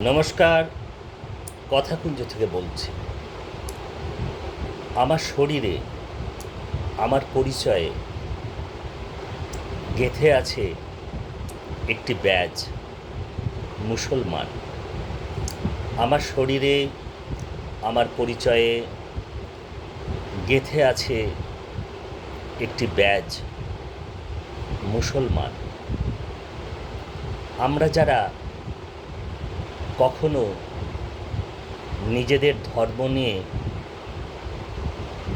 নমস্কার, কথাকুঞ্জ থেকে বলছি। আমার শরীরে, আমার পরিচয়ে গেথে আছে একটি ব্যাজ, মুসলমান। আমার শরীরে, আমার পরিচয়ে গেথে আছে একটি ব্যাজ, মুসলমান। আমরা যারা কখনো নিজেদের ধর্ম নিয়ে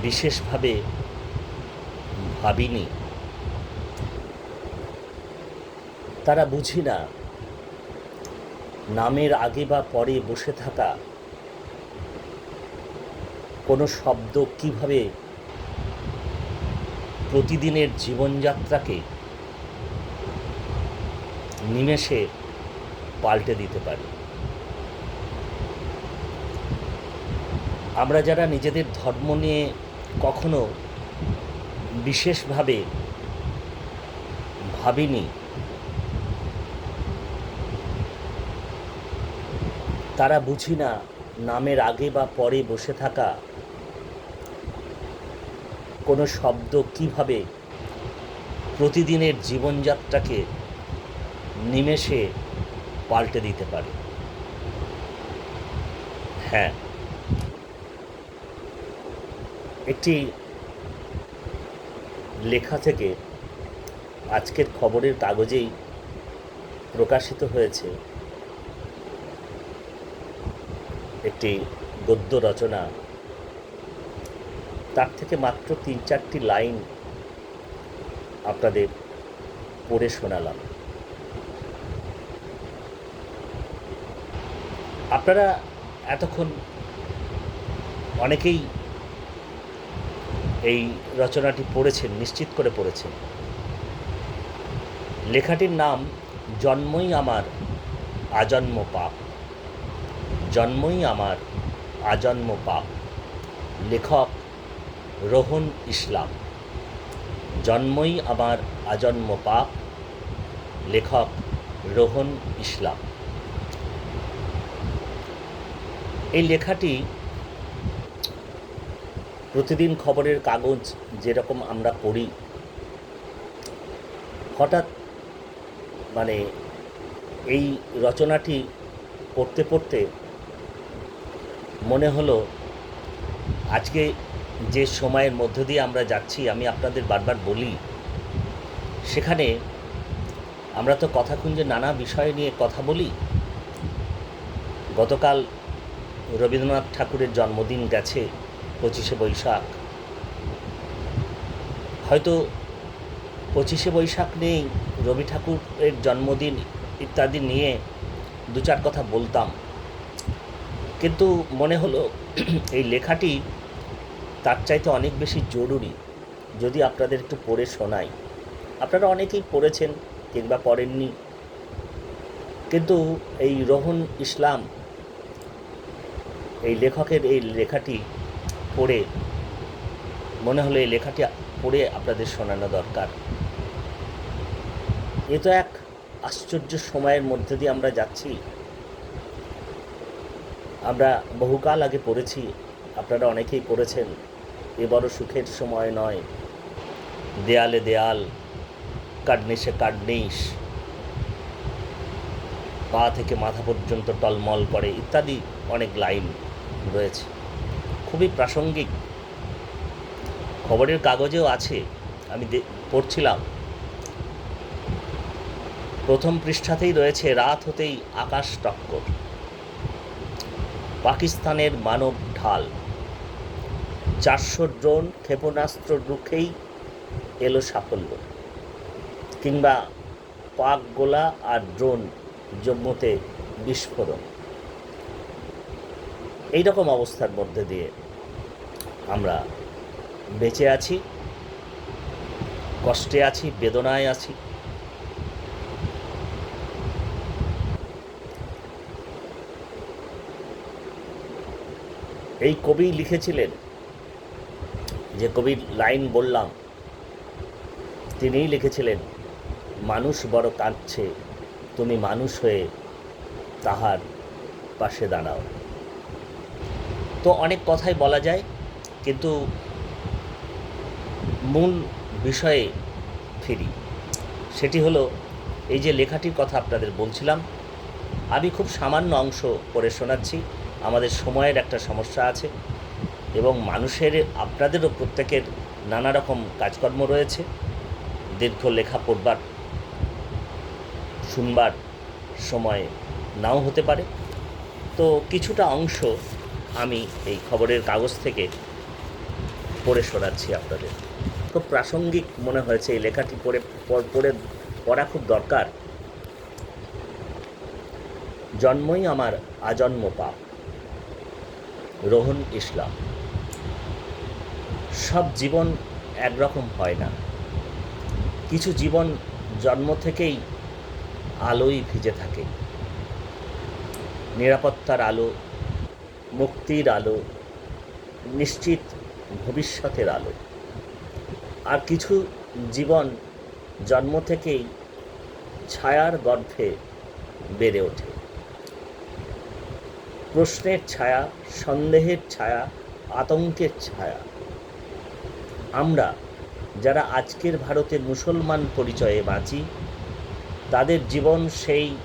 বিশেষভাবে ভাবিনি। তারা বুঝি না নামের আগে বা পরে বসে থাকা কোনো শব্দ কীভাবে প্রতিদিনের জীবনযাত্রাকে নিমেষে পাল্টে দিতে পারে। আমরা যারা নিজেদের ধর্ম নিয়ে কখনো বিশেষভাবে ভাবিনি, তারা বুঝি না নামের আগে বা পরে বসে থাকা কোনো শব্দ কীভাবে প্রতিদিনের জীবনযাত্রাকে নিমেষে পাল্টে দিতে পারে। হ্যাঁ একটি লেখা থেকে আজকের খবরের কাগজেই প্রকাশিত হয়েছে একটি গদ্য রচনা। তার থেকে মাত্র তিন চারটি লাইন আপনাদের পড়ে শোনালাম। আপনারা এতক্ষণ অনেকেই এই রচনাটি পড়েছেন, নিশ্চিত করে পড়েছেন। লেখাটির নাম, জন্মই আমার আজন্ম পাপ। জন্মই আমার আজন্ম পাপ। লেখক রোহন ইসলাম। জন্মই আমার আজন্ম পাপ। লেখক রোহন ইসলাম। এই লেখাটি প্রতিদিন খবরের কাগজ যেরকম আমরা পড়ি, হঠাৎ মানে এই রচনাটি পড়তে পড়তে মনে হলো, আজকে যে সময়ের মধ্য দিয়ে আমরা যাচ্ছি, আমি আপনাদের বারবার বলি, সেখানে আমরা তো কথা খুঁজে নানা বিষয় নিয়ে কথা বলি। গতকাল রবীন্দ্রনাথ ঠাকুরের জন্মদিন গেছে। পঁচিশে বৈশাখ। হয়তো পঁচিশে বৈশাখ নেই, রবি ঠাকুরের জন্মদিন ইত্যাদি নিয়ে দু চার কথা বলতাম। কিন্তু মনে হলো এই লেখাটি তার চাইতে অনেক বেশি জরুরি, যদি আপনাদের একটু পড়ে শোনাই। আপনারা অনেকেই পড়েছেন কিংবা পড়েননি। কিন্তু এই রোহন ইসলাম, এই লেখকের এই লেখাটি পড়ে, মনে হলো এই লেখাটি পড়ে আপনাদের শোনানো দরকার। এ তো এক আশ্চর্য সময়ের মধ্যে দিয়ে আমরা যাচ্ছি। আমরা বহুকাল আগে পড়েছি, আপনারা অনেকেই পড়েছেন, এ বড় সুখের সময় নয়। দেয়ালে দেয়াল কাডনিসে কাডনিস পা থেকে মাথা পর্যন্ত টলমল করে ইত্যাদি অনেক লাইন রয়েছে। খুবই প্রাসঙ্গিক। খবরের কাগজেও আছে, আমি পড়ছিলাম। প্রথম পৃষ্ঠাতেই রয়েছে, রাত হতেই আকাশ টক্কর। পাকিস্তানের মানব ঢাল। চারশো ড্রোন ক্ষেপণাস্ত্র রুখেই এলো সাফল্য। কিংবা পাক গোলা আর ড্রোন জম্মুতে বিস্ফোরণ। এই রকম অবস্থার মধ্যে দিয়ে আমরা বেঁচে আছি, কষ্টে আছি, বেদনায় আছি। এই কবি লিখেছিলেন, যে কবির লাইন বললাম, তিনিই লিখেছিলেন, মানুষ বড় কাঁদছে, তুমি মানুষ হয়ে তাহার পাশে দাঁড়াও। তো অনেক কথাই বলা যায়, কিন্তু মূল বিষয়ে ফিরি। সেটি হলো, এই যে লেখাটির কথা আপনাদের বলছিলাম, আমি খুব সামান্য অংশ পড়ে শোনাচ্ছি, আমাদের সময়ের একটা সমস্যা আছে এবং মানুষের, আপনাদেরও প্রত্যেকের নানা রকম কাজকর্ম রয়েছে, দীর্ঘ লেখা পড়বার, শুনবার সময় নাও হতে পারে। তো কিছুটা অংশ আমি এই খবরের কাগজ থেকে পড়ে শোনাচ্ছি আপনাদের। খুব প্রাসঙ্গিক মনে হয়েছে এই লেখাটি পড়ে পড়ে, পড়া খুব দরকার। জন্মই আমার আজন্ম পাপ। রোহন ইসলাম। সব জীবন একরকম হয় না। কিছু জীবন জন্ম থেকেই আলোই ভিজে থাকে। নিরাপত্তার আলো মুক্তির আলো, নিশ্চিত ভবিষ্যতের আলো। আর কিছু জীবন জন্ম থেকেই ছায়ার গর্ভে বেড়ে ওঠে। প্রশ্নের ছায়া, সন্দেহের ছায়া, আতঙ্কের ছায়া। আমরা যারা আজকের ভারতের মুসলমান পরিচয়ে বাঁচি, তাদের জীবন সেই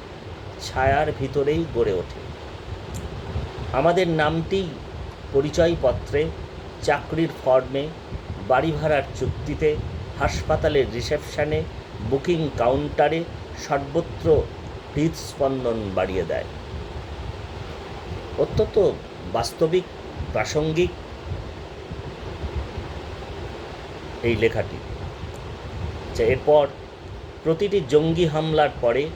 ছায়ার ভিতরেই গড়ে ওঠে। আমাদের নামটি পরিচয়পত্রে, চাকরির ফর্মে, বাড়ি ভাড়ার চুক্তিতে, হাসপাতালের রিসেপশানে, বুকিং কাউন্টারে সর্বত্র হৃদস্পন্দন বাড়িয়ে দেয়। অত্যন্ত বাস্তবিক, প্রাসঙ্গিক এই লেখাটি। এরপর প্রতিটি জঙ্গি হামলার পরে,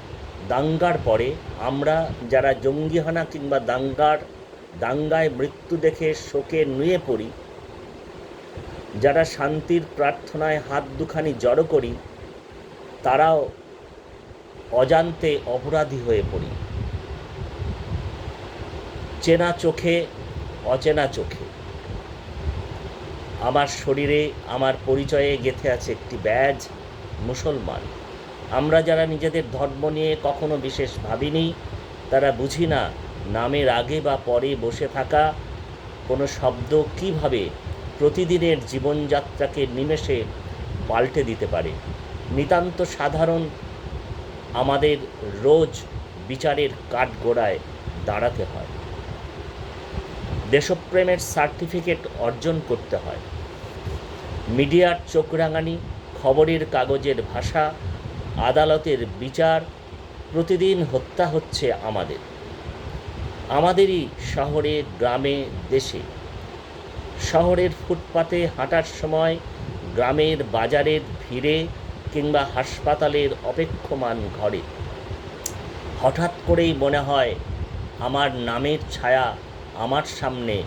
দাঙ্গার পরে আমরা যারা জঙ্গিহানা কিংবা দাঙ্গার দাঙ্গায় মৃত্যু দেখে শোকে নুয়ে পড়ি। যারা শান্তির প্রার্থনায় হাত দুখানি জড়ো করি, তারাও অজান্তে অপরাধী হয়ে পড়ি। চেনা চোখে, অচেনা চোখে। আমার শরীরে, আমার পরিচয়ে গেথে আছে একটি ব্যাজ, মুসলমান। আমরা যারা নিজেদের ধর্ম নিয়ে কখনো বিশেষ ভাবিনি, তারা বুঝি না নামের আগে বা পরে বসে থাকা কোনো শব্দ কীভাবে প্রতিদিনের জীবনযাত্রাকে নিমেষে পাল্টে দিতে পারে? নিতান্ত সাধারণ আমাদের রোজ বিচারের কাঠগোড়ায় দাঁড়াতে হয়। দেশপ্রেমের সার্টিফিকেট অর্জন করতে হয়। মিডিয়ার চোখরাঙানি, খবরের কাগজের ভাষা, আদালতের বিচার, প্রতিদিন হত্যা হচ্ছে আমাদের। আমাদেরই শহরে, গ্রামে, দেশে। শহরের ফুটপাতে হাঁটার সময় গ্রামের বাজারের ভিড়ে কিংবা হাসপাতালের অপেক্ষমান ঘরে। হঠাৎ করেই মনে হয়, আমার নামের ছায়া আমার সামনে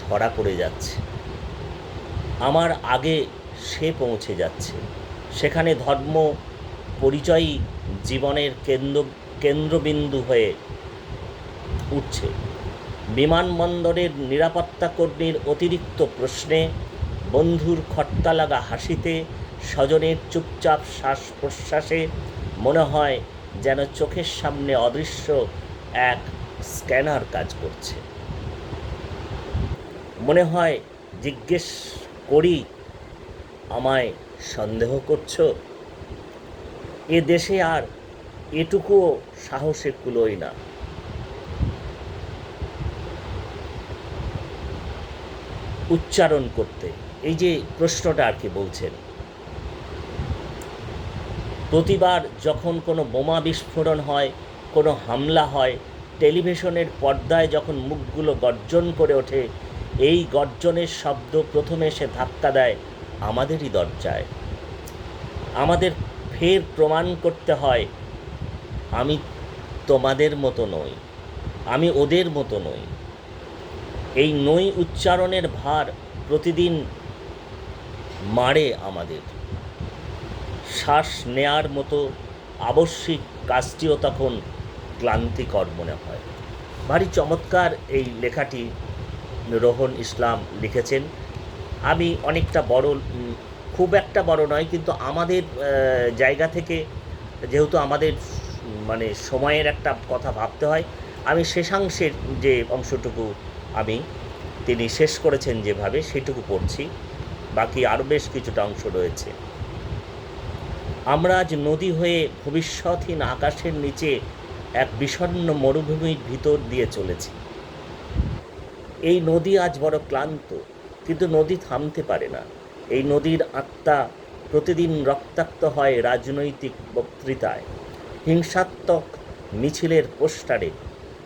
ধরা পড়ে যাচ্ছে। আমার আগে সে পৌঁছে যাচ্ছে। সেখানে ধর্ম, পরিচয়ই জীবনের কেন্দ্র, কেন্দ্রবিন্দু হয়ে উঠছে। বিমানবন্দরের নিরাপত্তা কর্মীর অতিরিক্ত প্রশ্নে বন্ধুর খট্টা লাগা হাসিতে স্বজনের চুপচাপ শ্বাস প্রশ্বাসে মনে হয় যেন চোখের সামনে অদৃশ্য এক স্ক্যানার কাজ করছে। মনে হয়, জিজ্ঞেস করি, আমায় সন্দেহ করছ? এ দেশে আর এটুকুও সাহসে কুলোয় না। উচ্চারণ করতে। এই যে প্রশ্নটা আর কি বলছেন। প্রতিবার যখন কোনো বোমা বিস্ফোরণ হয়, কোনো হামলা হয়, টেলিভিশনের পর্দায় যখন মুখগুলো গর্জন করে ওঠে, এই গর্জনের শব্দ প্রথমে এসে ধাক্কা দেয় আমাদেরই দরজায়। আমাদের ফের প্রমাণ করতে হয়, আমি তোমাদের মতো নই। আমি ওদের মতো নই। এই নই উচ্চারণের ভার প্রতিদিন মারে আমাদের। শ্বাস নেয়ার মতো আবশ্যিক কাজটিও তখন ক্লান্তিকর মনে হয়। ভারী চমৎকার এই লেখাটি রোহন ইসলাম লিখেছেন। আমি অনেকটা বড় খুব একটা বড় নয়, কিন্তু আমাদের জায়গা থেকে যেহেতু আমাদের মানে সময়ের একটা কথা ভাবতে হয়, আমি শেষাংশের যে অংশটুকু আমি। তিনি শেষ করেছেন যেভাবে, সেটুকু পড়ছি। বাকি আরও বেশ কিছুটা অংশ রয়েছে। আমরা আজ নদী হয়ে ভবিষ্যৎহীন আকাশের নিচে এক বিষণ্ণ মরুভূমির ভিতর দিয়ে চলেছি। এই নদী আজ বড় ক্লান্ত, কিন্তু নদী থামতে পারে না। এই নদীর আত্মা প্রতিদিন রক্তাক্ত হয় রাজনৈতিক বক্তৃতায়। হিংসাত্মক মিছিলের পোস্টারে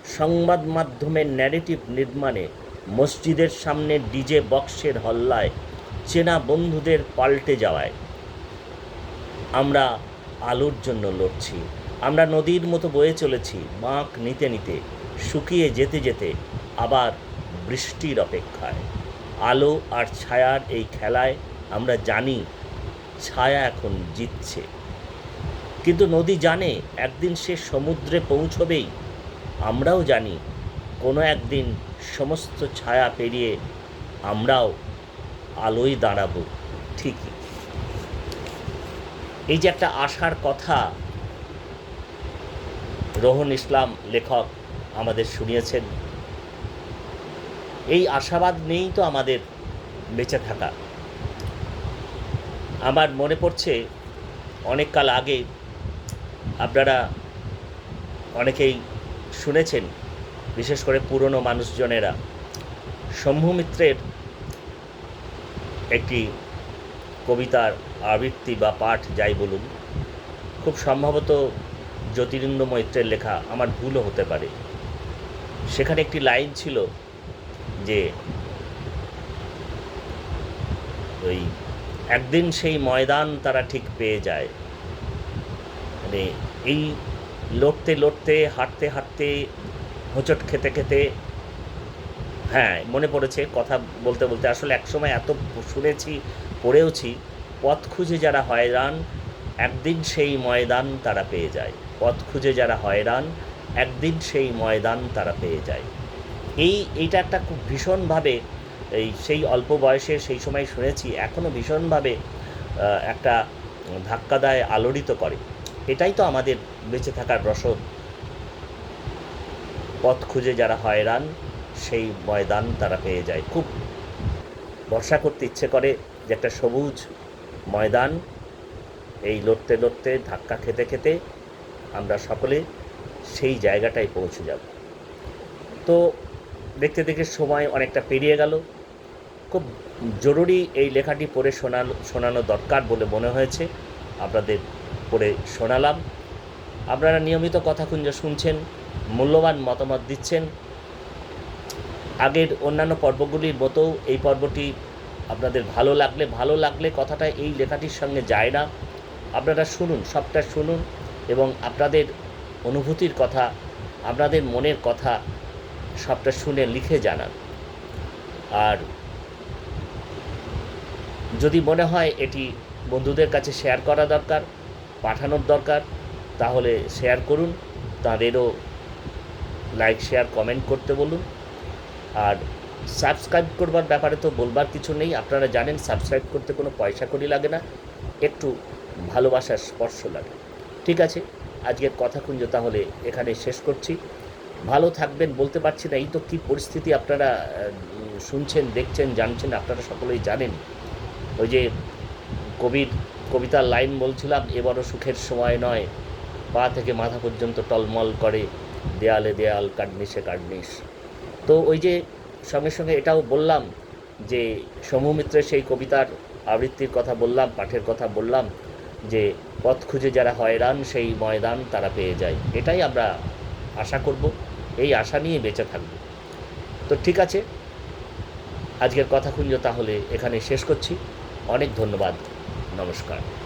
সংবাদ মাধ্যমের ন্যারেটিভ নির্মাণে মসজিদের সামনে ডিজে বক্সের হল্লায় চেনা বন্ধুদের পাল্টে যাওয়ায়। আমরা আলোর জন্য লড়ছি। আমরা নদীর মতো বয়ে চলেছি, বাঁক নিতে নিতে, শুকিয়ে যেতে যেতে, আবার বৃষ্টির অপেক্ষায়। আলো আর ছায়ার এই খেলায় আমরা জানি, ছায়া এখন জিতছে। কিন্তু নদী জানে, একদিন সে সমুদ্রে পৌঁছবেই আমরাও জানি কোনো একদিন সমস্ত ছায়া পেরিয়ে আমরাও আলোয় দাঁড়াবো, ঠিকই। এই যে একটা আশার কথা রোহন ইসলাম লেখক আমাদের শুনিয়েছেন, এই আশাবাদ নেই তো আমাদের বেঁচে থাকা। আমার মনে পড়ছে অনেক কাল আগে আপনারা অনেকেই শুনেছেন, বিশেষ করে পুরনো মানুষজনেরা, শম্ভু মিত্রের একটি কবিতার আবৃত্তি বা পাঠ যাই বলুন, খুব সম্ভবত জ্যোতিরিন্দ্র মৈত্রের লেখা আমার ভুলও হতে পারে। সেখানে একটি লাইন ছিল যে, ওই একদিন সেই ময়দান তারা ঠিক পেয়ে যায়। মানে এই লড়তে লড়তে, হাঁটতে হাঁটতে, হোঁচট খেতে খেতে হ্যাঁ মনে পড়েছে কথা বলতে বলতে। আসলে একসময় এত শুনেছি, পড়েওছি, পথ খুঁজে যারা হয়রান, একদিন সেই ময়দান তারা পেয়ে যায়। পথ খুঁজে যারা হয়রান, একদিন সেই ময়দান তারা পেয়ে যায়। এই, এইটা একটা খুব ভীষণভাবে, এই সেই অল্প বয়সে সেই সময় শুনেছি এখনও ভীষণভাবে একটা ধাক্কা দেয় আলোড়িত করে। এটাই তো আমাদের বেঁচে থাকার রসদ পথ খুঁজে যারা হয়রান, সেই ময়দান তারা পেয়ে যায়। খুব ভরসা করতে ইচ্ছে করে যে একটা সবুজ ময়দান, এই লড়তে লড়তে, ধাক্কা খেতে খেতে আমরা সকলে সেই জায়গাটায় পৌঁছে যাব। তো দেখতে দেখে সময় অনেকটা পেরিয়ে গেল। খুব জরুরি এই লেখাটি পড়ে শোনানো শোনানো দরকার বলে মনে হয়েছে। আপনাদের পড়ে শোনালাম। আপনারা নিয়মিত কথাকুঞ্জ শুনছেন, মূল্যবান মতামত দিচ্ছেন। আগের অন্যান্য পর্বগুলির মতো এই পর্বটি আপনাদের ভালো লাগলে ভালো লাগলে কথাটা এই লেখাটির সঙ্গে যায় না। আপনারা শুনুন, সবটা শুনুন এবং আপনাদের অনুভূতির কথা, আপনাদের মনের কথা সবটা শুনে লিখে জানান। আর যদি মনে হয় এটি বন্ধুদের কাছে শেয়ার করা দরকার পাঠানোর দরকার, তাহলে শেয়ার করুন, তাদেরও লাইক শেয়ার কমেন্ট করতে বলুন। আর সাবস্ক্রাইব করবার ব্যাপারে তো বলবার কিছু নেই, আপনারা জানেন সাবস্ক্রাইব করতে কোনো পয়সা করি লাগে না, একটু ভালোবাসার স্পর্শ লাগে। ঠিক আছে, আজকের কথা কুঞ্জ তাহলে এখানে শেষ করছি। ভালো থাকবেন, বলতে পারছি না এই তো কী পরিস্থিতি আপনারা শুনছেন, দেখছেন, জানছেন, আপনারা সকলেই জানেন। ওই যে কবির কবিতার লাইন বলছিলাম, এবারও সুখের সময় নয়। পা থেকে মাথা পর্যন্ত টলমল করে, দেয়ালে দেয়াল কাটনিসে কাটনিস তো ওই যে সঙ্গে সঙ্গে এটাও বললাম যে সমুমিত্রের সেই কবিতার আবৃত্তির কথা বললাম, পাঠের কথা বললাম যে, পথ খুঁজে যারা হয়রান, সেই ময়দান তারা পেয়ে যায়। এটাই আমরা আশা করব, এই আশা নিয়ে বেঁচে থাকব। তো ঠিক আছে, আজকের কথা কুঞ্জ তাহলে এখানে শেষ করছি। অনেক ধন্যবাদ। নমস্কার।